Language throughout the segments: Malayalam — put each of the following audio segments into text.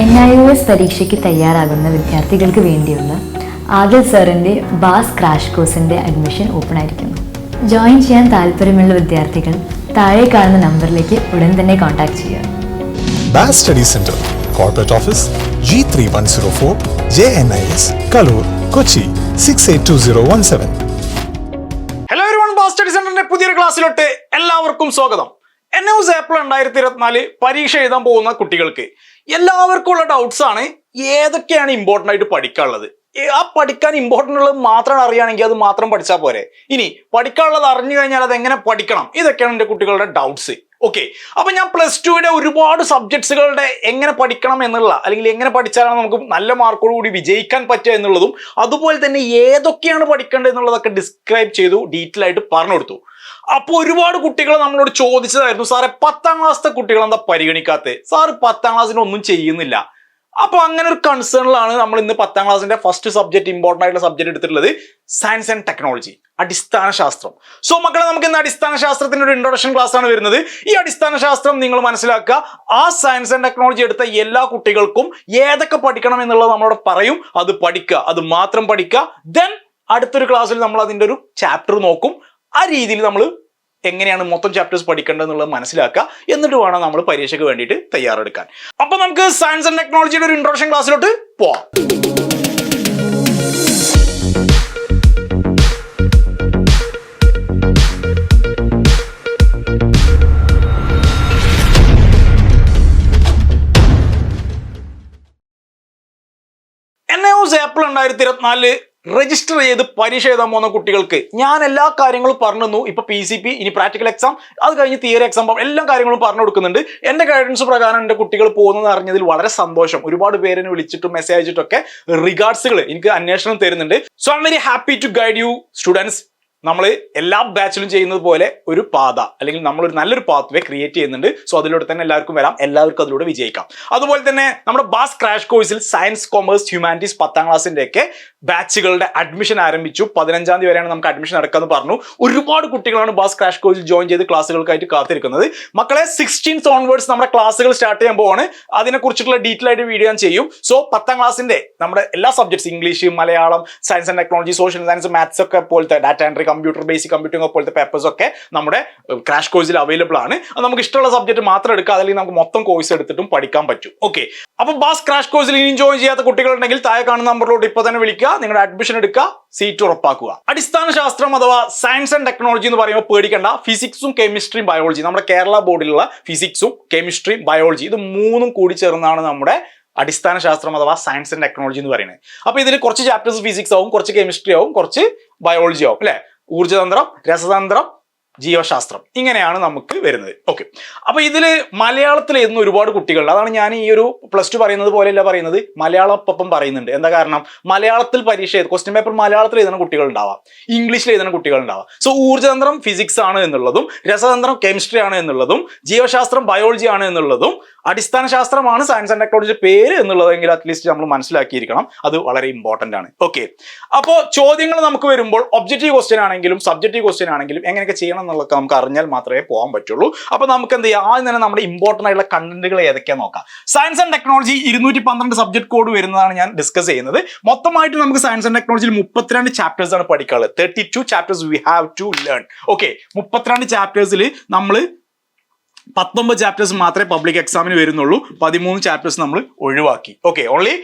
എൻ ഐ ഒ എസ് പരീക്ഷയ്ക്ക് തയ്യാറാകുന്ന വിദ്യാർത്ഥികൾക്ക് വേണ്ടിയുള്ള ആദിൽ സാറിന്റെ ബാസ് ക്രാഷ് കോഴ്സിന്റെ അഡ്മിഷൻ ഓപ്പൺ ആയിരിക്കുന്നു. ജോയിൻ ചെയ്യാൻ താല്പര്യമുള്ള വിദ്യാർത്ഥികൾ താഴെ കാണുന്ന നമ്പറിലേക്ക് ഉടൻ തന്നെ കോൺടാക്ട് ചെയ്യുക. BAS study centre corporate office G three one zero four J N I S Kaloor Kochi six eight two zero one seven hello everyone study സെന്ററിന്റെ പുതിയൊരു ക്ലാസ്സിലോട്ട് എല്ലാവർക്കും സ്വാഗതം. എൻ എസ് ഏപ്രിൽ രണ്ടായിരത്തി ഇരുപത്തിനാല് പരീക്ഷ എഴുതാൻ പോകുന്ന കുട്ടികൾക്ക് എല്ലാവർക്കും ഉള്ള ഡൗട്ട്സ് ആണ് ഏതൊക്കെയാണ് ഇമ്പോർട്ടന്റ് ആയിട്ട് പഠിക്കാനുള്ളത്? ആ പഠിക്കാൻ ഇമ്പോർട്ടന്റ് ഉള്ളത് മാത്രം അറിയുകയാണെങ്കിൽ അത് മാത്രം പഠിച്ചാൽ പോരെ. ഇനി പഠിക്കാനുള്ളത് അറിഞ്ഞു കഴിഞ്ഞാൽ അത് എങ്ങനെ പഠിക്കണം? ഇതൊക്കെയാണ് എന്റെ കുട്ടികളുടെ ഡൗട്ട്സ് ഓക്കെ അപ്പൊ ഞാൻ പ്ലസ് ടുവിന്റെ ഒരുപാട് സബ്ജക്ട്സുകളുടെ എങ്ങനെ പഠിക്കണം എന്നുള്ള അല്ലെങ്കിൽ എങ്ങനെ പഠിച്ചാലാണ് നമുക്ക് നല്ല മാർക്കോട് കൂടി വിജയിക്കാൻ പറ്റുക എന്നുള്ളതും അതുപോലെ തന്നെ ഏതൊക്കെയാണ് പഠിക്കേണ്ടത് എന്നുള്ളതൊക്കെ ഡിസ്ക്രൈബ് ചെയ്തു ഡീറ്റെയിൽ ആയിട്ട് പറഞ്ഞു കൊടുത്തു. അപ്പോൾ ഒരുപാട് കുട്ടികൾ നമ്മളോട് ചോദിച്ചതായിരുന്നു സാറെ പത്താം ക്ലാസ്സിലെ കുട്ടികൾ എന്താ പരിഗണിക്കാത്തത് സാറ് പത്താം ക്ലാസ്സിന് ഒന്നും ചെയ്യുന്നില്ല. അപ്പൊ അങ്ങനെ ഒരു കൺസേണിലാണ് നമ്മൾ ഇന്ന് പത്താം ക്ലാസ്സിന്റെ ഫസ്റ്റ് സബ്ജക്ട് ഇമ്പോർട്ടന്റ് ആയിട്ടുള്ള സബ്ജക്ട് എടുത്തിട്ടുള്ളത് സയൻസ് ആൻഡ് ടെക്നോളജി അടിസ്ഥാന ശാസ്ത്രം. സോ മക്കളെ നമുക്ക് ഇന്ന് അടിസ്ഥാന ശാസ്ത്രത്തിന്റെ ഒരു ഇൻട്രൊഡക്ഷൻ ക്ലാസ് ആണ് വരുന്നത്. ഈ അടിസ്ഥാന ശാസ്ത്രം നിങ്ങൾ മനസ്സിലാക്കുക. ആ സയൻസ് ആൻഡ് ടെക്നോളജി എടുത്ത എല്ലാ കുട്ടികൾക്കും ഏതൊക്കെ പഠിക്കണം എന്നുള്ളത് നമ്മളോട് പറയും. അത് പഠിക്കുക അത് മാത്രം പഠിക്കുക. ദെൻ അടുത്തൊരു ക്ലാസ്സിൽ നമ്മൾ അതിന്റെ ഒരു ചാപ്റ്റർ നോക്കും. ആ രീതിയിൽ നമ്മൾ എങ്ങനെയാണ് മൊത്തം ചാപ്റ്റേഴ്സ് പഠിക്കേണ്ടത് എന്നുള്ളത് മനസ്സിലാക്കുക. എന്നിട്ട് വേണം നമ്മൾ പരീക്ഷയ്ക്ക് വേണ്ടിയിട്ട് തയ്യാറെടുക്കാൻ. അപ്പൊ നമുക്ക് സയൻസ് ആൻഡ് ടെക്നോളജിയുടെ ഒരു ഇൻട്രൊഡക്ഷൻ ക്ലാസ്സിലോട്ട് പോവാം. എൻ ഏപ്രിൽ രണ്ടായിരത്തി ഇരുപത്തിനാലിൽ രജിസ്റ്റർ ചെയ്ത് പരീക്ഷ എഴുതാൻ പോകുന്ന കുട്ടികൾക്ക്. ഞാൻ എല്ലാ കാര്യങ്ങളും പറഞ്ഞു തന്നു ഇപ്പൊ പി സി പി ഇനി പ്രാക്ടിക്കൽ എക്സാം അത് കഴിഞ്ഞ് തിയറി എക്സാം എല്ലാ കാര്യങ്ങളും പറഞ്ഞു കൊടുക്കുന്നുണ്ട്. എന്റെ ഗൈഡൻസ് പ്രകാരം എന്റെ കുട്ടികൾ പോകുന്നത് അറിഞ്ഞതിൽ വളരെ സന്തോഷം. ഒരുപാട് പേരിനെ വിളിച്ചിട്ടും മെസ്സേജ് അയച്ചിട്ടൊക്കെ റിഗാർഡ്സുകൾ എനിക്ക് അന്വേഷണം തരുന്നുണ്ട്. So I very happy to guide you students നമ്മൾ എല്ലാ ബാച്ചിലും ചെയ്യുന്നത് പോലെ ഒരു പാത അല്ലെങ്കിൽ നമ്മളൊരു നല്ലൊരു പാത്ത് വേ ക്രിയേറ്റ് ചെയ്യുന്നുണ്ട്. സോ അതിലൂടെ തന്നെ എല്ലാവർക്കും വരാം. എല്ലാവർക്കും അതിലൂടെ വിജയിക്കാം. അതുപോലെ തന്നെ നമ്മുടെ ബാസ് ക്രാഷ് കോഴ്സിൽ സയൻസ് കോമേഴ്സ് ഹ്യൂമാനിറ്റീസ് പത്താം ക്ലാസ്സിന്റെ ഒക്കെ ബാച്ചുകളുടെ അഡ്മിഷൻ ആരംഭിച്ചു. പതിനഞ്ചാം തീയതി വരെയാണ് നമുക്ക് അഡ്മിഷൻ നടക്കാന്ന് പറഞ്ഞു. ഒരുപാട് കുട്ടികളാണ് ബാസ് ക്രാഷ് കോഴ്സിൽ ജോയിൻ ചെയ്ത് ക്ലാസ്സുകൾക്കായിട്ട് കാത്തിരിക്കുന്നത്. മക്കളെ സിക്സ്റ്റീൻത്ത് ഓൺവേർഡ്സ് നമ്മുടെ ക്ലാസ്സുകൾ സ്റ്റാർട്ട് ചെയ്യാൻ പോവാണ്. അതിനെക്കുറിച്ചിട്ടുള്ള ഡീറ്റെയിൽ ആയിട്ട് വീഡിയോ ഞാൻ ചെയ്യും. സോ പത്താം ക്ലാസ്സിന്റെ നമ്മുടെ എല്ലാ subjects English Malayalam science and technology social science maths ഒക്കെ പോലത്തെ data entry computer basic computing പോലത്തെ പേപ്പേഴ്സ് ഒക്കെ നമ്മുടെ ക്രാഷ് കോഴ്സിൽ അവൈലബിൾ ആണ്. അത് നമുക്ക് ഇഷ്ടമുള്ള സബ്ജക്ട് മാത്രം എടുക്കാം. അല്ലെങ്കിൽ നമുക്ക് മൊത്തം കോഴ്സ് എടുത്തിട്ടും പഠിക്കാൻ പറ്റും. ഓക്കെ അപ്പൊ ബാസ് ക്രാഷ് കോഴ്സിൽ ഇനി ജോയിൻ ചെയ്യാത്ത കുട്ടികളുണ്ടെങ്കിൽ താഴെ കാണുന്ന നമ്പറിലോട്ട് ഇപ്പോൾ തന്നെ വിളിക്കുക. നിങ്ങളുടെ അഡ്മിഷൻ എടുക്കുക. സീറ്റ് ഉറപ്പാക്കുക. അടിസ്ഥാന ശാസ്ത്രം അഥവാ സയൻസ് ആൻഡ് ടെക്നോളജി എന്ന് പറയുമ്പോൾ പേടിക്കേണ്ട. ഫിസിക്സും കെമിസ്ട്രിയും ബയോളജി നമ്മുടെ കേരള ബോർഡിലുള്ള ഫിസിക്സും കെമിസ്ട്രിയും ബയോളജി ഇത് മൂന്നും കൂടി ചേർന്നാണ് നമ്മുടെ അടിസ്ഥാന ശാസ്ത്രം അഥവാ സയൻസ് ആൻഡ് ടെക്നോളജി എന്ന് പറയുന്നത്. അപ്പോൾ ഇതിൽ കുറച്ച് ചാപ്റ്റേഴ്സ് ഫിസിക്സ് ആവും കുറച്ച് കെമിസ്ട്രി ആവും കുറച്ച് ബയോളജി ആവും അല്ലെ? ഊർജതന്ത്രം രസതന്ത്രം ജീവശാസ്ത്രം. ഇങ്ങനെയാണ് നമുക്ക് വരുന്നത്. ഓക്കെ അപ്പൊ ഇതിൽ മലയാളത്തിൽ എഴുതുന്ന ഒരുപാട് കുട്ടികൾ അതാണ് ഞാൻ ഈ ഒരു പ്ലസ് ടു പറയുന്നത് പോലെയല്ല പറയുന്നത്. മലയാളപ്പൊപ്പം പറയുന്നുണ്ട്. എന്താ കാരണം? മലയാളത്തിൽ പരീക്ഷ എഴുതും ക്വസ്റ്റ്യൻ പേപ്പർ മലയാളത്തിൽ എഴുതുന്ന കുട്ടികൾ ഉണ്ടാവാം. ഇംഗ്ലീഷിൽ എഴുതുന്ന കുട്ടികൾ ഉണ്ടാവാം. സോ ഊർജതന്ത്രം ഫിസിക്സ് ആണ് എന്നുള്ളതും രസതന്ത്രം കെമിസ്ട്രി ആണ് എന്നുള്ളതും ജീവശാസ്ത്രം ബയോളജി ആണ് എന്നുള്ളതും അടിസ്ഥാന ശാസ്ത്രമാണ് സയൻസ് ആൻഡ് ടെക്നോളജി പേര് എന്നുള്ളതെങ്കിൽ അറ്റ്ലീസ്റ്റ് നമ്മൾ മനസ്സിലാക്കിയിരിക്കണം. അത് വളരെ ഇമ്പോർട്ടന്റ് ആണ്. ഓക്കെ അപ്പോൾ ചോദ്യങ്ങൾ നമുക്ക് വരുമ്പോൾ ഒബ്ജക്റ്റീവ് ക്വസ്റ്റ്യൻ ആണെങ്കിലും സബ്ജക്റ്റീവ് ക്വസ്റ്റ്യൻ ആണെങ്കിലും എങ്ങനെയൊക്കെ ചെയ്യണം എന്നുള്ളതൊക്കെ നമുക്ക് അറിഞ്ഞാൽ മാത്രമേ പോകാൻ പറ്റുള്ളൂ. അപ്പോൾ നമുക്ക് എന്ത് ചെയ്യാം? ആദ്യം തന്നെ നമ്മുടെ ഇമ്പോർട്ടന്റ് ആയിട്ടുള്ള കണ്ടന്റുകൾ ഏതൊക്കെയാണ് നോക്കാം. സയൻസ് ആൻഡ് ടെക്നോളജി ഇരുന്നൂറ്റി പന്ത്രണ്ട് സബ്ജക്ട് കോഡ് വരുന്നതാണ് ഞാൻ ഡിസ്കസ് ചെയ്യുന്നത്. മൊത്തമായിട്ട് നമുക്ക് സയൻസ് ആൻഡ് ടെക്നോളജിയിൽ മുപ്പത്തിരണ്ട് ചാപ്റ്റേഴ്സ് ആണ് പഠിക്കാനുള്ളത്. Thirty two chapters we have to learn okay മുപ്പത്തിരണ്ട് ചാപ്റ്റേഴ്സിൽ നമ്മൾ പത്തൊമ്പത് ചാപ്റ്റേഴ്സ് മാത്രമേ പബ്ലിക് എക്സാമിന് വരുന്നുള്ളൂ. പതിമൂന്ന് ചാപ്റ്റേഴ്സ് നമ്മൾ ഒഴിവാക്കി. ഓക്കെ ഓൺലി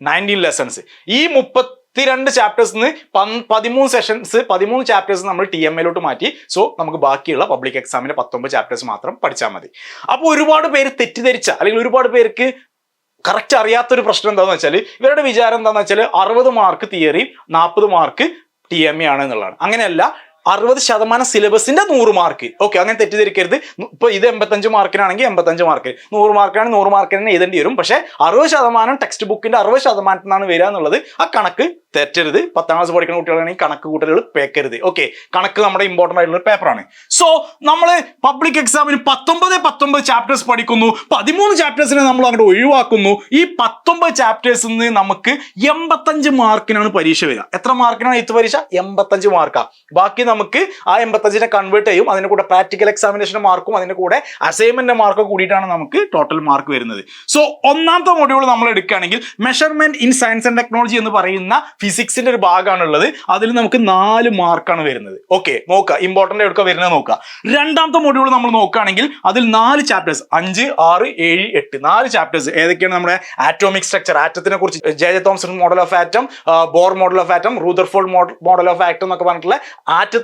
നയന്റീൻ ലെസൺസ് ഈ മുപ്പത്തി മുപ്പത്തിരണ്ട് ചാപ്റ്റേഴ്സിന് പതിമൂന്ന് സെഷൻസ് പതിമൂന്ന് ചാപ്റ്റേഴ്സ് നമ്മൾ ടി എം എയിലോട്ട് മാറ്റി. സോ നമുക്ക് ബാക്കിയുള്ള പബ്ലിക് എക്സാമിന് പത്തൊമ്പത് ചാപ്റ്റേഴ്സ് മാത്രം പഠിച്ചാൽ മതി. അപ്പോൾ ഒരുപാട് പേര് തെറ്റിദ്ധരിച്ച അല്ലെങ്കിൽ ഒരുപാട് പേർക്ക് കറക്റ്റ് അറിയാത്തൊരു പ്രശ്നം എന്താണെന്ന് വെച്ചാൽ ഇവരുടെ വിചാരം എന്താണെന്ന് വെച്ചാൽ അറുപത് മാർക്ക് തിയറി നാൽപ്പത് മാർക്ക് ടി എം എ ആണ് എന്നുള്ളതാണ്. അങ്ങനെയല്ല അറുപത് ശതമാനം സിലബസിന്റെ നൂറ് മാർക്ക് ഓക്കെ അങ്ങനെ തെറ്റിദ്ധരിക്കരുത്. ഇപ്പൊ ഇത് എൺപത്തഞ്ച് മാർക്കിനാണെങ്കിൽ എൺപത്തഞ്ച് മാർക്ക് നൂറ് മാർക്കിനാണെങ്കിൽ നൂറ് മാർക്കിന് തന്നെ എഴുതേണ്ടി വരും. പക്ഷേ അറുപത് ശതമാനം ടെക്സ്റ്റ് ബുക്കിന്റെ അറുപത് ശതമാനത്തിൽ നിന്നാണ് വരിക എന്നുള്ളത് ആ കണക്ക് തെറ്റരുത്. പത്താം ക്ലാസ് പഠിക്കുന്ന കുട്ടികളാണെങ്കിൽ കണക്ക് കൂട്ടലുകൾ പേക്കരുത്. ഓക്കെ കണക്ക് നമ്മുടെ ഇമ്പോർട്ടന്റ് ആയിട്ടുള്ള ഒരു പേപ്പറാണ് സോ നമ്മൾ പബ്ലിക് എക്സാമിന് പത്തൊമ്പത് പത്തൊമ്പത് ചാപ്റ്റേഴ്സ് പഠിക്കുന്നു. പതിമൂന്ന് ചാപ്റ്റേഴ്സിനെ നമ്മൾ അങ്ങോട്ട് ഒഴിവാക്കുന്നു. ഈ പത്തൊമ്പത് ചാപ്റ്റേഴ്സിൽ നിന്ന് നമുക്ക് എൺപത്തഞ്ച് മാർക്കിനാണ് പരീക്ഷ വരിക. എത്ര മാർക്കിനാണ് എഴുത്ത് പരീക്ഷ? എൺപത്തഞ്ച് മാർക്കാണ് ബാക്കി നമുക്ക് ആ എൺപത്തഞ്ചിനെ കൺവേർട്ട് ചെയ്യും. അതിന്റെ കൂടെ പ്രാക്ടിക്കൽ എക്സാമിനേഷൻ മാർക്കും അതിന്റെ കൂടെ അസൈൻമെന്റ് മാർക്കും കൂടിയിട്ടാണ് നമുക്ക് ടോട്ടൽ മാർക്ക് വരുന്നത്. സോ ഒന്നാമത്തെ മൊഡ്യൂൾ നമ്മൾ എടുക്കുകയാണെങ്കിൽ measurement in science and technology എന്ന് പറയുന്ന ഫിസിക്സിന്റെ ഒരു ഭാഗമാണുള്ളത്. അതിൽ നമുക്ക് നാല് മാർക്കാണ് വരുന്നത്. ഓക്കെ നോക്കുക. ഇമ്പോർട്ടന്റ് എടുക്കുക വരുന്നത് നോക്കുക. രണ്ടാമത്തെ മൊഡ്യൂൾ നമ്മൾ നോക്കുകയാണെങ്കിൽ അതിൽ നാല് ചാപ്റ്റേഴ്സ് അഞ്ച് ആറ് ഏഴ് എട്ട്. നാല് ചാപ്റ്റേഴ്സ് ഏതൊക്കെയാണ് നമ്മുടെ ആറ്റോമിക് സ്ട്രക്ചർ ആറ്റത്തിനെ കുറിച്ച് J J Thomson model of atom Bohr model of atom Rutherford model of atom എന്നൊക്കെ പറഞ്ഞിട്ടുള്ള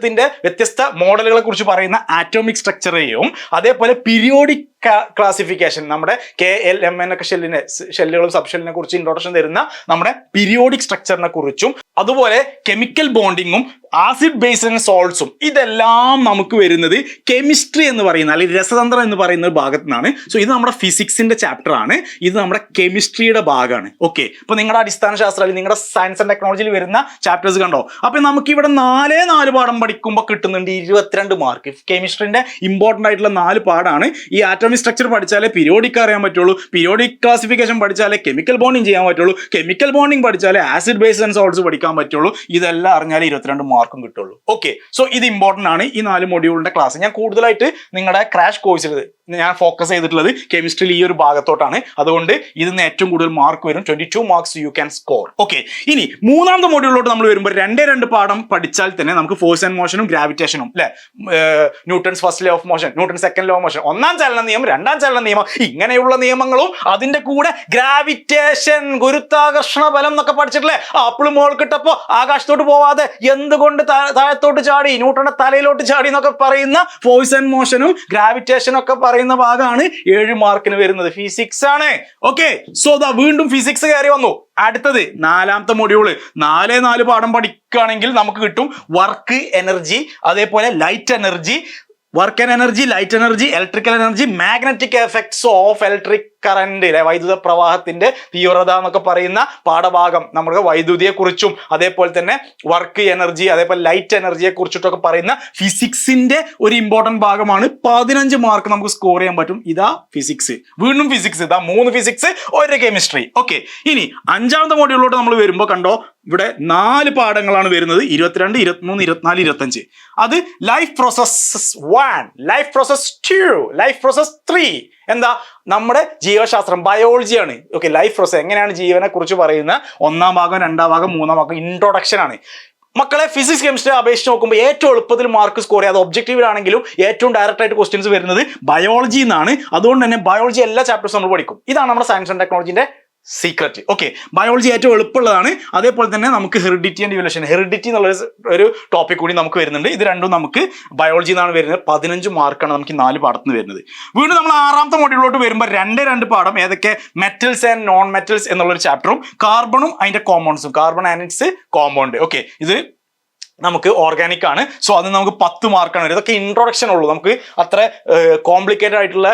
ആറ്റത്തിന്റെ വ്യത്യസ്ത മോഡലുകളെ കുറിച്ച് പറയുന്ന ആറ്റോമിക് സ്ട്രക്ചറേയും അതേപോലെ പീരിയോഡിക് ക്ലാസിഫിക്കേഷൻ നമ്മുടെ കെ എൽ എം എൻ ഒക്കെ ഷെല്ലിനെ ഷെല്ലുകളും സബ് ഷെല്ലിനെ കുറിച്ച് ഇൻട്രോഡക്ഷൻ തരുന്ന നമ്മുടെ പീരിയോഡിക് സ്ട്രക്ചറിനെ കുറിച്ചും അതുപോലെ കെമിക്കൽ ബോണ്ടിങ്ങും ആസിഡ് ബേസ് ആൻഡ് സോൾട്സും ഇതെല്ലാം നമുക്ക് വരുന്നത് കെമിസ്ട്രി എന്ന് പറയുന്ന അല്ലെങ്കിൽ രസതന്ത്രം എന്ന് പറയുന്ന ഭാഗത്തു നിന്നാണ്. സോ ഇത് നമ്മുടെ ഫിസിക്സിന്റെ ചാപ്റ്റർ ആണ്. ഇത് നമ്മുടെ കെമിസ്ട്രിയുടെ ഭാഗമാണ്. ഓക്കെ ഇപ്പൊ നിങ്ങളുടെ അടിസ്ഥാന ശാസ്ത്രം അല്ലെങ്കിൽ നിങ്ങളുടെ സയൻസ് ആൻഡ് ടെക്നോളജിയിൽ വരുന്ന ചാപ്റ്റേഴ്സ് കണ്ടോ? അപ്പൊ നമുക്ക് ഇവിടെ നാലേ നാല് പാഠം പഠിക്കുമ്പോൾ കിട്ടുന്നുണ്ട് ഇരുപത്തിരണ്ട് മാർക്ക് കെമിസ്ട്രിന്റെ ഇമ്പോർട്ടന്റ് ആയിട്ടുള്ള നാല് പാടാണ് ഈ ആറ്റോമിക് സ്ട്രക്ചർ പഠിച്ചാലേ പീരിയോഡിക് അറിയാൻ പറ്റുള്ളൂ. പീരിയോഡിക് ക്ലാസിഫിക്കേഷൻ പഠിച്ചാലേ കെമിക്കൽ ബോണ്ടിങ് ചെയ്യാൻ പറ്റുള്ളൂ. കെമിക്കൽ ബോണ്ടിങ് പഠിച്ചാലേ ആസിഡ് ബേസ് ആൻഡ് സോൾട്സ് പഠിക്കാൻ പറ്റുള്ളൂ. ഇതെല്ലാം അറിഞ്ഞാലേ ഇരുപത്തിരണ്ട് മാർക്കും കിട്ടുള്ളൂ. ഓക്കെ സോ ഇത് ഇമ്പോർട്ടന്റ് ആണ്. ഈ നാല് മൊഡ്യൂളിന്റെ ക്ലാസ് ഞാൻ കൂടുതലായിട്ട് നിങ്ങളുടെ ക്രാഷ് കോഴ്സിൽ ഞാൻ ഫോക്കസ് ചെയ്തിട്ടുള്ളത് കെമിസ്ട്രിയിൽ ഈ ഒരു ഭാഗത്തോട്ടാണ്. അതുകൊണ്ട് ഇതിന് ഏറ്റവും കൂടുതൽ മാർക്ക് വരും twenty two marks you can score okay ഇനി മൂന്നാമത്തെ മോഡ്യൂളിലോട്ട് നമ്മൾ വരുമ്പോൾ രണ്ടേ രണ്ട് പാഠം പഠിച്ചാൽ തന്നെ നമുക്ക് ഫോഴ്സ് ആൻഡ് മോഷനും ഗ്രാവിറ്റേഷനും അല്ലെ Newton's first law of motion Newton second law of motion ഒന്നാം ചലന നിയമം രണ്ടാം ചലന നിയമം ഇങ്ങനെയുള്ള നിയമങ്ങളും അതിന്റെ കൂടെ ഗ്രാവിറ്റേഷൻ ഗുരുത്വാകർഷണ ബലം എന്നൊക്കെ പഠിച്ചിട്ടില്ലേ? ആപ്പിൾ മോൾ കിട്ടപ്പോ ആകാശത്തോട്ട് പോവാതെ എന്തുകൊണ്ട് താഴത്തോട്ട് ചാടി? ന്യൂട്ടന്റെ തലയിലോട്ട് ചാടി എന്നൊക്കെ പറയുന്ന ഫോഴ്സ് ആൻഡ് മോഷനും ഗ്രാവിറ്റേഷനും ഒക്കെ പറയുന്ന ഭാഗമാണ് ഏഴ് മാർക്കിന് വരുന്നത്. ഫിസിക്സ് ആണ്. ഓക്കെ സോ ദാ വീണ്ടും ഫിസിക്സ് കയറി വന്നു. അടുത്തത് നാലാമത്തെ മൊഡ്യൂൾ നാലേ നാല് പാഠം പഠിക്കുകയാണെങ്കിൽ നമുക്ക് കിട്ടും വർക്ക് എനർജി അതേപോലെ light energy work energy light energy electrical energy magnetic effects of electric current അല്ലെ വൈദ്യുത പ്രവാഹത്തിന്റെ തീവ്രത എന്നൊക്കെ പറയുന്ന പാഠഭാഗം നമുക്ക് വൈദ്യുതിയെ കുറിച്ചും അതേപോലെ തന്നെ വർക്ക് എനർജി അതേപോലെ ലൈറ്റ് എനർജിയെ കുറിച്ചിട്ടൊക്കെ പറയുന്ന ഫിസിക്സിന്റെ ഒരു ഇമ്പോർട്ടന്റ് ഭാഗമാണ്. പതിനഞ്ച് മാർക്ക് നമുക്ക് സ്കോർ ചെയ്യാൻ പറ്റും. ഇതാ ഫിസിക്സ് വീണ്ടും ഫിസിക്സ് ഇതാ മൂന്ന് ഫിസിക്സ് ഒരു കെമിസ്ട്രി ഓക്കെ ഇനി അഞ്ചാമത്തെ മോഡ്യൂളിലോട്ട് നമ്മൾ വരുമ്പോൾ കണ്ടോ ഇവിടെ നാല് പാഠങ്ങളാണ് വരുന്നത്. ഇരുപത്തിരണ്ട് ഇരുപത്തിമൂന്ന് ഇരുപത്തിനാല് ഇരുപത്തഞ്ച് അത് life process one life process two life process three എന്താ? നമ്മുടെ ജീവശാസ്ത്രം ബയോളജിയാണ് ഓക്കെ ലൈഫ് പ്രോസസ് എങ്ങനെയാണ് ജീവനെ കുറിച്ച് പറയുന്ന ഒന്നാം ഭാഗം രണ്ടാം ഭാഗം മൂന്നാം ഭാഗം ഇൻട്രൊഡക്ഷൻ ആണ്. മക്കളെ ഫിസിക്സ് കെമിസ്ട്രി അപേക്ഷിച്ച് നോക്കുമ്പോൾ ഏറ്റവും എളുപ്പത്തിൽ മാർക്ക് സ്കോർ ചെയ്യുക അത് ഒബ്ജക്റ്റീവിലാണെങ്കിലും ഏറ്റവും ഡയറക്റ്റ് ആയിട്ട് ക്വസ്റ്റ്യൻസ് വരുന്നത് ബയോളജിന്നാണ് അതുകൊണ്ട് തന്നെ ബയോളജി എല്ലാ ചാപ്റ്റേഴ്സും നമ്മൾ പഠിക്കും. ഇതാണ് നമ്മുടെ സയൻസ് ആൻഡ് ടെക്നോളജിന്റെ സീക്രറ്റ് ഓക്കെ ബയോളജി ഏറ്റവും എളുപ്പമുള്ളതാണ്. അതേപോലെ തന്നെ നമുക്ക് ഹെറിഡിറ്റി ആൻഡ് ഇവലേഷൻ ഹെറിഡിറ്റി എന്നുള്ള ഒരു- ടോപ്പിക് കൂടി നമുക്ക് വരുന്നുണ്ട്. ഇത് രണ്ടും നമുക്ക് ബയോളജി എന്നാണ് വരുന്നത്. പതിനഞ്ച് മാർക്കാണ് നമുക്ക് നാല് നാല് പാഠത്തിന് വരുന്നത്. വീണ്ടും നമ്മൾ ആറാമത്തെ മോഡ്യൂളിലോട്ട് വരുമ്പോൾ രണ്ട് രണ്ട് പാഠം ഏതൊക്കെ? മെറ്റൽസ് ആൻഡ് നോൺ മെറ്റൽസ് എന്നുള്ളൊരു ചാപ്റ്ററും കാർബണും അതിന്റെ കോമ്പൗണ്ട്സും carbon and its compound okay ഇത് നമുക്ക് ഓർഗാനിക് ആണ്. സോ അത് നമുക്ക് പത്ത് മാർക്കാണ് വരുന്നത് ഇതൊക്കെ ഇൻട്രൊഡക്ഷൻ ഉള്ളൂ. നമുക്ക് അത്ര കോംപ്ലിക്കേറ്റഡ് ആയിട്ടുള്ള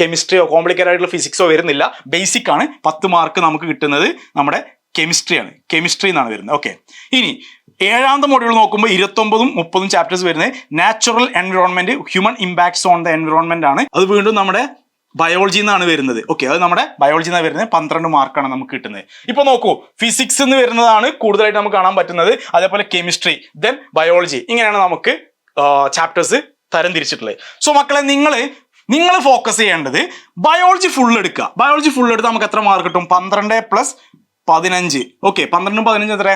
കെമിസ്ട്രിയോ കോംപ്ലിക്കേറ്റഡ് ആയിട്ടുള്ള ഫിസിക്സോ വരുന്നില്ല. ബേസിക് ആണ്. പത്ത് മാർക്ക് നമുക്ക് കിട്ടുന്നത് നമ്മുടെ കെമിസ്ട്രിയാണ് കെമിസ്ട്രി എന്നാണ് വരുന്നത്. ഓക്കെ ഇനി ഏഴാമത്തെ മോഡ്യൂൾ നോക്കുമ്പോൾ ഇരുപത്തൊമ്പതും മുപ്പതും ചാപ്റ്റേഴ്സ് വരുന്നത് natural environment human impacts on the environment ആണ്. അത് വീണ്ടും നമ്മുടെ ബയോളജി എന്നാണ് വരുന്നത്. ഓക്കെ അത് നമ്മുടെ ബയോളജി എന്നാണ് വരുന്നത്. പന്ത്രണ്ട് മാർക്കാണ് നമുക്ക് കിട്ടുന്നത്. ഇപ്പൊ നോക്കൂ ഫിസിക്സ് എന്ന് വരുന്നതാണ് കൂടുതലായിട്ട് നമുക്ക് കാണാൻ പറ്റുന്നത്. അതേപോലെ കെമിസ്ട്രി ദെൻ ബയോളജി ഇങ്ങനെയാണ് നമുക്ക് ചാപ്റ്റേഴ്സ് തരം തിരിച്ചിട്ടുള്ളത്. സോ മക്കളെ നിങ്ങൾ നിങ്ങൾ ഫോക്കസ് ചെയ്യേണ്ടത് ബയോളജി ഫുൾ എടുക്കുക. ബയോളജി ഫുൾ എടുത്താൽ നമുക്ക് എത്ര മാർക്ക് കിട്ടും? പന്ത്രണ്ട് പ്ലസ് പതിനഞ്ച്. ഓക്കെ പന്ത്രണ്ടും പതിനഞ്ചും എത്ര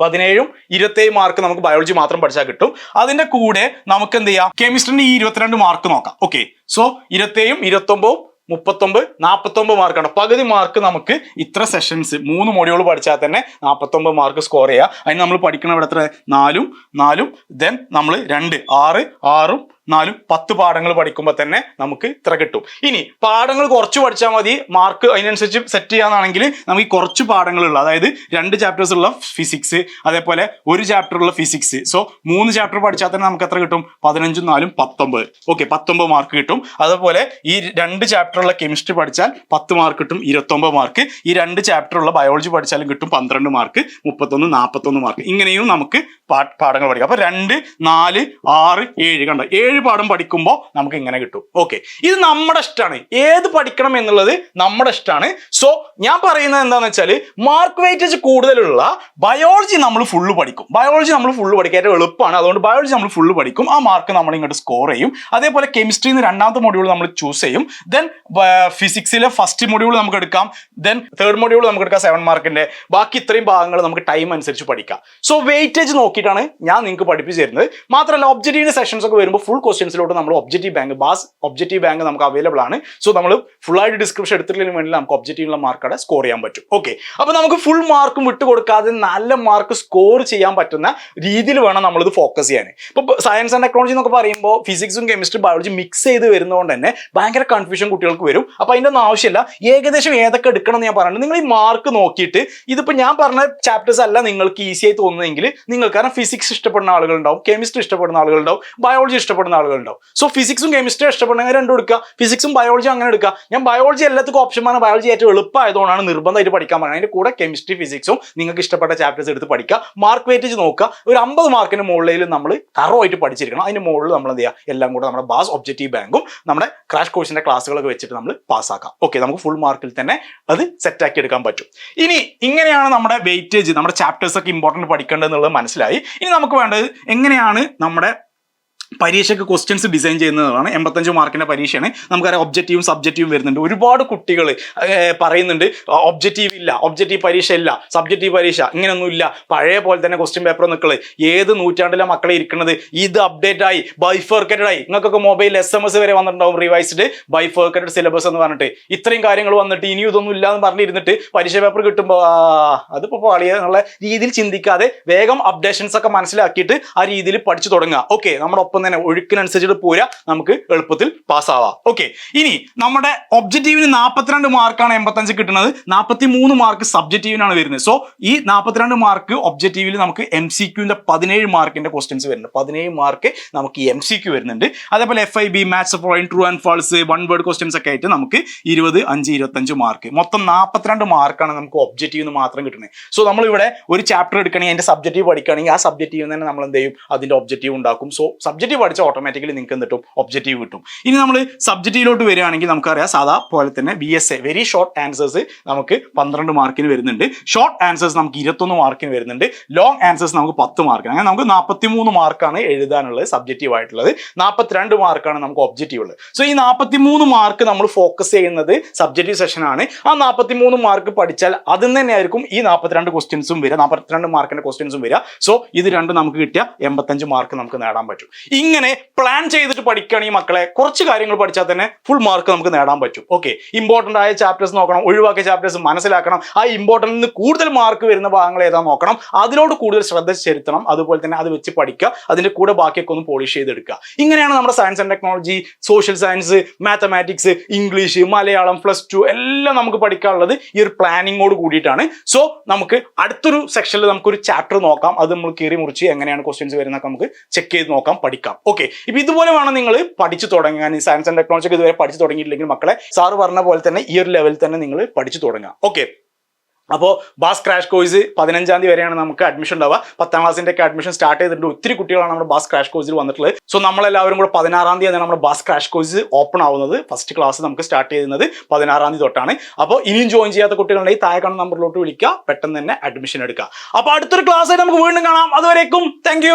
പതിനേഴും ഇരുപത്തേഴ് മാർക്ക് നമുക്ക് ബയോളജി മാത്രം പഠിച്ചാൽ കിട്ടും. അതിന്റെ കൂടെ നമുക്ക് എന്ത് ചെയ്യാം? കെമിസ്ട്രിന്റെ ഈ ഇരുപത്തിരണ്ട് മാർക്ക് നോക്കാം. ഓക്കെ സോ ഇരുപത്തേഴും ഇരുപത്തൊമ്പതും മുപ്പത്തൊമ്പത് നാൽപ്പത്തൊമ്പത് മാർക്കാണ് പകുതി മാർക്ക് നമുക്ക് ഇത്ര സെഷൻസ് മൂന്ന് മൊഡ്യൂൾ പഠിച്ചാൽ തന്നെ നാൽപ്പത്തൊമ്പത് മാർക്ക് സ്കോർ ചെയ്യുക അതിന് നമ്മൾ പഠിക്കണം ഇവിടെ എത്ര? നാലും നാലും ദെൻ നമ്മൾ രണ്ട് ആറ് ആറും നാലും പത്ത് പാഠങ്ങൾ പഠിക്കുമ്പോൾ തന്നെ നമുക്ക് ഇത്ര കിട്ടും. ഇനി പാഠങ്ങൾ കുറച്ച് പഠിച്ചാൽ മതി. മാർക്ക് അതിനനുസരിച്ച് സെറ്റ് ചെയ്യാന്നാണെങ്കിൽ നമുക്ക് കുറച്ച് പാഠങ്ങളുള്ള അതായത് രണ്ട് ചാപ്റ്റേഴ്സ് ഉള്ള ഫിസിക്സ് അതേപോലെ ഒരു ചാപ്റ്റർ ഉള്ള ഫിസിക്സ് സോ മൂന്ന് ചാപ്റ്റർ പഠിച്ചാൽ തന്നെ നമുക്ക് എത്ര കിട്ടും? പതിനഞ്ചും നാലും പത്തൊമ്പത്. ഓക്കെ പത്തൊമ്പത് മാർക്ക് കിട്ടും. അതുപോലെ ഈ രണ്ട് ചാപ്റ്റർ ഉള്ള കെമിസ്ട്രി പഠിച്ചാൽ പത്ത് മാർക്ക് കിട്ടും ഇരുപത്തൊമ്പത് മാർക്ക് ഈ രണ്ട് ചാപ്റ്റർ ഉള്ള ബയോളജി പഠിച്ചാലും കിട്ടും പന്ത്രണ്ട് മാർക്ക് മുപ്പത്തൊന്ന് നാൽപ്പത്തൊന്ന് മാർക്ക് ഇങ്ങനെയും നമുക്ക് പാഠങ്ങൾ പഠിക്കാം. അപ്പൊ രണ്ട് നാല് ആറ് ഏഴ്. കണ്ടോ? ഏഴ് പാഠം പഠിക്കുമ്പോൾ നമുക്ക് ഇങ്ങനെ കിട്ടും. ഓക്കെ ഇത് നമ്മുടെ ഇഷ്ടമാണ്. ഏത് പഠിക്കണം എന്നുള്ളത് നമ്മുടെ ഇഷ്ടമാണ്. സോ ഞാൻ പറയുന്നത് എന്താണെന്ന് വെച്ചാൽ മാർക്ക് വെയിറ്റേജ് കൂടുതലുള്ള ബയോളജി നമ്മൾ ഫുള്ള് പഠിക്കും. ബയോളജി നമ്മൾ ഫുള്ള് പഠിക്കും. ഏറ്റവും എളുപ്പമാണ്. അതുകൊണ്ട് ബയോളജി നമ്മൾ ഫുള്ള് പഠിക്കും. ആ മാർക്ക് നമ്മൾ ഇങ്ങോട്ട് സ്കോർ ചെയ്യും. അതേപോലെ കെമിസ്ട്രിന്ന് രണ്ടാമത്തെ മൊഡ്യൂൾ നമ്മൾ ചൂസ് ചെയ്യും. ദെൻ ഫിസിക്സിലെ ഫസ്റ്റ് മൊഡ്യൂൾ നമുക്ക് എടുക്കാം. ദെൻ തേർഡ് മൊഡ്യൂൾ നമുക്ക് എടുക്കാം സെവൻ മാർക്കിന്റെ ബാക്കി ഇത്രയും ഭാഗങ്ങൾ നമുക്ക് ടൈം അനുസരിച്ച് പഠിക്കാം. സോ വെയിറ്റേജ് നോക്കിയിട്ടാണ് ഞാൻ നിങ്ങൾക്ക് പഠിപ്പിച്ചു തരുന്നത്. മാത്രമല്ല ഒബ്ജക്റ്റീവ് സെഷൻസ് ഒക്കെ വരുമ്പോൾ ഫുൾ ക്വസ്റ്റ്യൻസിലോട്ട് നമ്മൾ objective bank bass objective bank നമുക്ക് അവൈലബിൾ ആണ്. സോ നമ്മൾ ഫുൾ ആയിട്ട് ഡിസ്ക്രിപ്ഷൻ എടുത്തില്ലെങ്കിൽ വേണ്ടി നമുക്ക് ഒബ്ജക്റ്റീവുള്ള മാർക്ക് അവിടെ സ്കോർ ചെയ്യാൻ പറ്റും. ഓക്കെ അപ്പോൾ നമുക്ക് ഫുൾ മാർക്കും വിട്ടു കൊടുക്കാതെ നല്ല മാർക്ക് സ്കോർ ചെയ്യാൻ പറ്റുന്ന രീതിയിൽ വേണം നമ്മളിത് ഫോക്കസ് ചെയ്യാൻ. ഇപ്പൊ സയൻസ് ആൻഡ് ടെക്നോളജി എന്നൊക്കെ പറയുമ്പോൾ ഫിസിക്സും കെമിസ്ട്രി ബയോളജി മിക്സ് ചെയ്ത് വരുന്നതുകൊണ്ട് തന്നെ ഭയങ്കര കൺഫ്യൂഷൻ കുട്ടികൾക്ക് വരും. അപ്പോൾ അതിന്റെ ഒന്നും ആവശ്യമില്ല. ഏകദേശം ഏതൊക്കെ എടുക്കണം എന്ന് ഞാൻ പറയുന്നത് നിങ്ങൾ ഈ മാർക്ക് നോക്കിയിട്ട് ഇതിപ്പോ ഞാൻ പറഞ്ഞ ചാപ്റ്റേഴ്സ് അല്ല നിങ്ങൾക്ക് ഈസി ആയി തോന്നുന്നതെങ്കിൽ നിങ്ങൾക്ക് കാരണം ഫിസിക്സ് ഇഷ്ടപ്പെടുന്ന ആളുകളുണ്ടാവും കെമിസ്ട്രി ഇഷ്ടപ്പെടുന്ന ആളുകളുണ്ടാവും ബയോളജി ഇഷ്ടപ്പെടുന്ന ആളുകളുണ്ടാവും. സോ ഫിസിക്സും കെമിസ്ട്രി ഇഷ്ടപ്പെടുന്ന രണ്ടും എടുക്കുക. ഫിസിക്സും ബയോളജിയും അങ്ങനെ എടുക്കുക. ഞാൻ ബയോളജി എല്ലാത്തിനും ഓപ്ഷൻ പറഞ്ഞാൽ ബയോളജി ഏറ്റവും എളുപ്പമായതുകൊണ്ടാണ് നിർബന്ധമായിട്ട് പഠിക്കാൻ പറയുന്നത് അതിന്റെ കൂടെ കെമിസ്ട്രി ഫിസിക്സും നിങ്ങൾക്ക് ഇഷ്ടപ്പെട്ട ചാപ്റ്റേഴ്സ് എടുത്ത് പഠിക്കുക. മാർക്ക് വെയിറ്റേജ് നോക്കുക. ഒരു അമ്പത് മാർക്കിന് മുകളിൽ നമ്മൾ തറവായിട്ട് പഠിച്ചിരിക്കണം. അതിന് മുകളിൽ നമ്മൾ എന്ത് ചെയ്യുക? എല്ലാം കൂടെ നമ്മുടെ ബാസ് ഒബ്ജക്റ്റീവ് ബാങ്കും നമ്മുടെ ക്രാഷ് കോഴ്സിന്റെ ക്ലാസ്സുകളൊക്കെ വെച്ചിട്ട് നമ്മൾ പാസ്സാക്കാം ഓക്കെ നമുക്ക് ഫുൾ മാർക്കിൽ തന്നെ അത് സെറ്റാക്കി എടുക്കാൻ പറ്റും. ഇനി ഇങ്ങനെയാണ് നമ്മുടെ വെയിറ്റേജ് നമ്മുടെ ചാപ്റ്റേഴ്സ് ഒക്കെ ഇമ്പോർട്ടന്റ് പഠിക്കേണ്ടത് എന്നുള്ളത് മനസ്സിലായി. ഇനി നമുക്ക് വേണ്ടത് എങ്ങനെയാണ് നമ്മുടെ പരീക്ഷയ്ക്ക് ക്വസ്റ്റ്യൻസ് ഡിസൈൻ ചെയ്യുന്നതാണ്. എൺപത്തഞ്ച് മാർക്കിന്റെ പരീക്ഷയാണ്. നമുക്കറിയാം ഒബ്ജക്റ്റീവും സബ്ജക്റ്റീവും വരുന്നുണ്ട്. ഒരുപാട് കുട്ടികൾ പറയുന്നുണ്ട് ഒബ്ജക്റ്റീവ് ഇല്ല ഒബ്ജക്റ്റീവ് പരീക്ഷ ഇല്ല സബ്ജക്റ്റീവ് പരീക്ഷ ഇങ്ങനെയൊന്നും ഇല്ല. പഴയ പോലെ തന്നെ ക്വസ്റ്റ്യൻ പേപ്പർ നിൽക്കൾ ഏത് നൂറ്റാണ്ടിലെ മക്കളെ ഇരിക്കുന്നത്? ഇത് അപ്ഡേറ്റ് ആയി ബൈഫർക്കറ്റഡ് ആയി. നിങ്ങൾക്കൊക്കെ മൊബൈൽ എസ് എം എസ് വരെ വന്നിട്ടുണ്ടാവും റിവൈസ്ഡ് ബൈഫർക്കറ്റഡ് സിലബസ് എന്ന് പറഞ്ഞിട്ട്. ഇത്രയും കാര്യങ്ങൾ വന്നിട്ട് ഇനി ഇതൊന്നും ഇല്ല എന്ന് പറഞ്ഞിരുന്നിട്ട് പരീക്ഷ പേപ്പർ കിട്ടുമ്പോൾ അതിപ്പോൾ പാളിയ എന്നുള്ള രീതിയിൽ ചിന്തിക്കാതെ വേഗം അപ്ഡേഷൻസ് ഒക്കെ മനസ്സിലാക്കിയിട്ട് ആ രീതിയിൽ പഠിച്ചു തുടങ്ങുക. ഓക്കെ നമ്മുടെ ഒപ്പം തന്നെ ഒഴുക്കിനനുസരിച്ചിട്ട് പോരാ നമുക്ക് എളുപ്പത്തിൽ പാസ്സാവാം ഓക്കെ ഇനി നമ്മുടെ ഒബ്ജക്റ്റീവിന് നാൽപ്പത്തിരണ്ട് മാർക്കാണ് എൺപത്തഞ്ച് കിട്ടുന്നത്. നാൽപ്പത്തി മൂന്ന് മാർക്ക് സബ്ജക്റ്റീവിനാണ് വരുന്നത്. സോ ഈ നാൽപ്പത്തിരണ്ട് മാർക്ക് ഒബ്ജക്റ്റീവിൽ നമുക്ക് എം സി ക്യൂവിന്റെ പതിനേഴ് മാർക്കിന്റെ ക്വസ്റ്റ്യൻസ് വരുന്നുണ്ട്. പതിനേഴ് മാർക്ക് നമുക്ക് എം സി ക്യൂ വരുന്നുണ്ട്. അതേപോലെ F I B maths following true and false one word questions ഒക്കെ ആയിട്ട് നമുക്ക് ഇരുപത് അഞ്ച് ഇരുപത്തഞ്ച് മാർക്ക് മൊത്തം നാൽപ്പത്തിരണ്ട് മാർക്കാണ് നമുക്ക് ഒബ്ജക്റ്റീവ് മാത്രം കിട്ടുന്നത്. സോ നമ്മളിവിടെ ഒരു ചാപ്റ്റർ എടുക്കണമെങ്കിൽ അതിന്റെ സബ്ജക്റ്റീവ് പഠിക്കുകയാണെങ്കിൽ ആ സബ്ജക്റ്റീവ് തന്നെ നമ്മൾ എന്ത് ചെയ്യും? അതിന്റെ ഒബ്ജക്റ്റീവ് ഉണ്ടാക്കും. സോ സബ്ജക്റ്റീവ് പഠിച്ചാൽ ഓട്ടോമാറ്റിക്കലി നിങ്ങൾക്ക് എന്ത് കിട്ടും? ഒബ്ജക്റ്റീവ് കിട്ടും. ഇനി നമ്മൾ സബ്ജക്റ്റീവിലോട്ട് വരികയാണെങ്കിൽ നമുക്കറിയാം സാധാ പോലെ തന്നെ B S A very short answers നമുക്ക് പന്ത്രണ്ട് മാർക്കിന് വരുന്നുണ്ട്. ഷോർട്ട് ആൻസേഴ്സ് നമുക്ക് ഇരുപത്തൊന്ന് മാർക്കിന് വരുന്നുണ്ട്. ലോങ് ആൻസേഴ്സ് നമുക്ക് പത്ത് മാർക്കിന് അങ്ങനെ നമുക്ക് നാൽപ്പത്തി മൂന്ന് മാർക്കാണ് എഴുതാനുള്ളത് സബ്ജക്റ്റീവ് ആയിട്ടുള്ളത്. നാൽപ്പത്തിരണ്ട് മാർക്കാണ് നമുക്ക് ഒബ്ജക്റ്റീവ് ഉള്ളത്. സോ ഈ നാൽപ്പത്തി മൂന്ന് മാർക്ക് നമ്മൾ ഫോക്കസ് ചെയ്യുന്നത് സബ്ജക്റ്റീവ് സെഷനാണ് ആ നാൽപ്പത്തി മൂന്ന് മാർക്ക് പഠിച്ചാൽ അതിൽ തന്നെയായിരിക്കും ഈ നാൽപ്പത്തിരണ്ട് ക്വസ്റ്റ്യൻസും വരിക. നാൽപ്പത്തിരണ്ട് മാർക്കിന്റെ ക്വസ്റ്റ്യൻസും വരിക. സോ ഇത് രണ്ടും നമുക്ക് കിട്ടിയ എൺപത്തഞ്ച് മാർക്ക് നമുക്ക് നേടാൻ പറ്റും. ഇങ്ങനെ പ്ലാൻ ചെയ്തിട്ട് പഠിക്കുകയാണെങ്കിൽ മക്കളെ. കുറച്ച് കാര്യങ്ങൾ പഠിച്ചാൽ തന്നെ ഫുൾ മാർക്ക് നമുക്ക് നേടാൻ പറ്റും. ഓക്കെ ഇമ്പോർട്ടന്റ് ആയ ചാപ്റ്റേഴ്സ് നോക്കണം ഒഴിവാക്കിയ ചാപ്റ്റേഴ്സ് മനസ്സിലാക്കണം. ആ ഇമ്പോർട്ടന്റ് നിന്ന് കൂടുതൽ മാർക്ക് വരുന്ന ഭാഗങ്ങൾ ഏതാ നോക്കണം. അതിനോട് കൂടുതൽ ശ്രദ്ധ ചെലുത്തണം. അതുപോലെ തന്നെ അത് വെച്ച് പഠിക്കുക. അതിന്റെ കൂടെ ബാക്കിയൊക്കെ ഒന്ന് പോളിഷ് ചെയ്തെടുക്കുക. ഇങ്ങനെയാണ് നമ്മുടെ science and technology social science mathematics English Malayalam plus two എല്ലാം നമുക്ക് പഠിക്കാനുള്ളത് ഈ ഒരു പ്ലാനിങ്ങോട് കൂടിയിട്ടാണ്. സോ നമുക്ക് അടുത്തൊരു സെക്ഷനിൽ നമുക്കൊരു ചാപ്റ്റർ നോക്കാം. അത് നമ്മൾ കീറി മുറിച്ച് എങ്ങനെയാണ് ക്വസ്റ്റ്യൻസ് വരുന്നതൊക്കെ നമുക്ക് ചെക്ക് ചെയ്ത് നോക്കാം പഠിക്കാം. ഓക്കെ ഇപ്പൊ ഇതുപോലെ വേണം നിങ്ങൾ പഠിച്ചു തുടങ്ങാൻ. സയൻസ് ആൻഡ് ടെക്നോളജി ഒക്കെ ഇതുവരെ പഠിച്ചു തുടങ്ങിയിട്ടില്ലെങ്കിൽ മക്കളെ സാർ പറഞ്ഞ പോലെ തന്നെ ഈ ഒരു ലെവലിൽ തന്നെ നിങ്ങൾ പഠിച്ചു തുടങ്ങാം. ഓക്കെ അപ്പോൾ ബാസ് ക്രാഷ് കോഴ്സ് പതിനഞ്ചാം തീയതി വരെയാണ് നമുക്ക് അഡ്മിഷൻ ഉണ്ടാവുക. പത്താം ക്ലാസിന്റെ ഒക്കെ അഡ്മിഷൻ സ്റ്റാർട്ട് ചെയ്തിട്ടുണ്ട്. ഒത്തിരി കുട്ടികളാണ് നമ്മുടെ ബാസ് ക്രാഷ് കോഴ്സിൽ വന്നിട്ടുള്ളത്. സോ നമ്മളെല്ലാവരും കൂടെ പതിനാറാം തീയതി നമ്മുടെ ബാസ് ക്രാഷ് കോഴ്സ് ഓപ്പൺ ആവുന്നത്. ഫസ്റ്റ് ക്ലാസ് നമുക്ക് സ്റ്റാർട്ട് ചെയ്യുന്നത് പതിനാറാം തീയതി തൊട്ടാണ്. അപ്പോൾ ഇനിയും ജോയിൻ ചെയ്യാത്ത കുട്ടികളുണ്ടെങ്കിൽ താഴെ കാണുന്ന നമ്പറിലോട്ട് വിളിക്കുക. പെട്ടെന്ന് തന്നെ അഡ്മിഷൻ എടുക്കുക. അപ്പോൾ അടുത്തൊരു ക്ലാസ് നമുക്ക് വീണ്ടും കാണാം. അതുവരേക്കും താങ്ക്